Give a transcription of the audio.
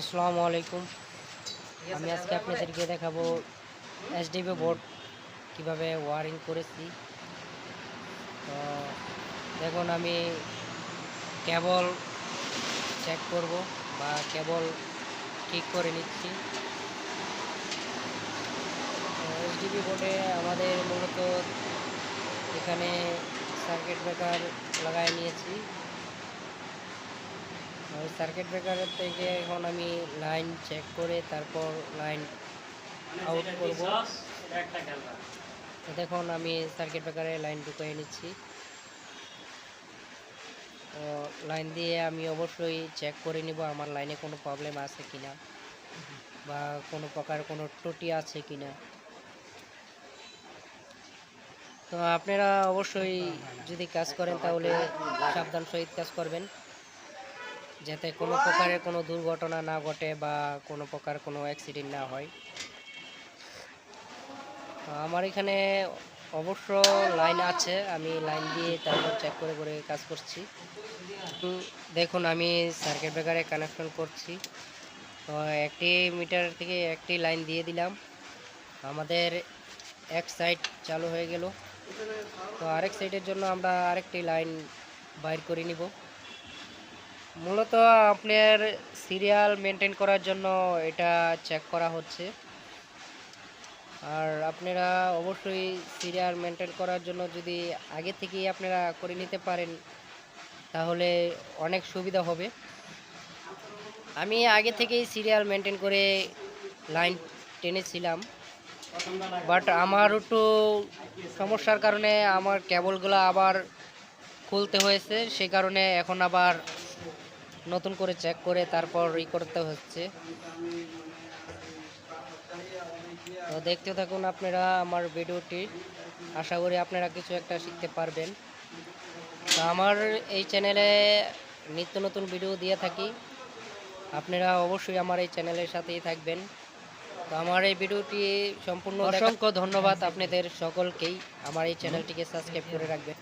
আসসালামু আলাইকুম। আমি আজকে আপনাদেরকে দেখাবো এসডিবি বোর্ড কীভাবে ওয়ারিং করেছি। তো দেখুন, আমি কেবল চেক করব বা কেবল ঠিক করে নিচ্ছি। এসডিবি বোর্ডে আমাদের মূলত এখানে সার্কিট ব্রেকার লাগাই নিয়েছি। ওই সার্কিট ব্রেকারের থেকে এখন আমি লাইন চেক করে তারপর লাইন আউট করব। দেখুন, আমি সার্কিট ব্রেকারে লাইন ঢুকিয়ে নিচ্ছি। তো লাইন দিয়ে আমি অবশ্যই চেক করে নিব আমার লাইনে কোনো প্রবলেম আছে কিনা বা কোনো প্রকার কোনো ত্রুটি আছে কিনা। তো আপনারা অবশ্যই যদি কাজ করেন তাহলে সাবধান সহিত কাজ করবেন। যাতে কোনো প্রকারের কোনো দুর্ঘটনা না ঘটে বা কোনো প্রকার কোনো অ্যাক্সিডেন্ট না হয়। আমার এখানে অবশ্য লাইন আছে, আমি লাইন দিয়ে তারপর চেক করে করে কাজ করছি। দেখুন, আমি সার্কিট ব্রেকারে কানেকশন করছি। তো একটি মিটার থেকে একটি লাইন দিয়ে দিলাম। আমাদের এক সাইড চালু হয়ে গেল। তো আরেক সাইডের জন্য আমরা আরেকটি লাইন বাইর করে নিব। মূলত আপনার সিরিয়াল মেনটেন করার জন্য এটা চেক করা হচ্ছে। আর আপনারা অবশ্যই সিরিয়াল মেনটেন করার জন্য যদি আগে থেকেই আপনারা করে নিতে পারেন, তাহলে অনেক সুবিধা হবে। আমি আগে থেকেই সিরিয়াল মেনটেন করে লাইন টেনেছিলাম বাট আমার একটু সমস্যার কারণে আমার কেবলগুলো আবার খুলতে হয়েছে সেই কারণে এখন আবার নতুন করে চেক করে তারপর ই করতে হচ্ছে। তো দেখতে থাকুন আপনারা আমার ভিডিওটি। আশা করি আপনারা কিছু একটা শিখতে পারবেন। তো আমার এই চ্যানেলে নিত্য নতুন ভিডিও দিয়ে থাকি। আপনারা অবশ্যই আমার এই চ্যানেলের সাথেই থাকবেন। তো আমার এই ভিডিওটি সম্পূর্ণ অসংখ্য ধন্যবাদ আপনাদের সকলকেই। আমার এই চ্যানেলটিকে সাবস্ক্রাইব করে রাখবেন।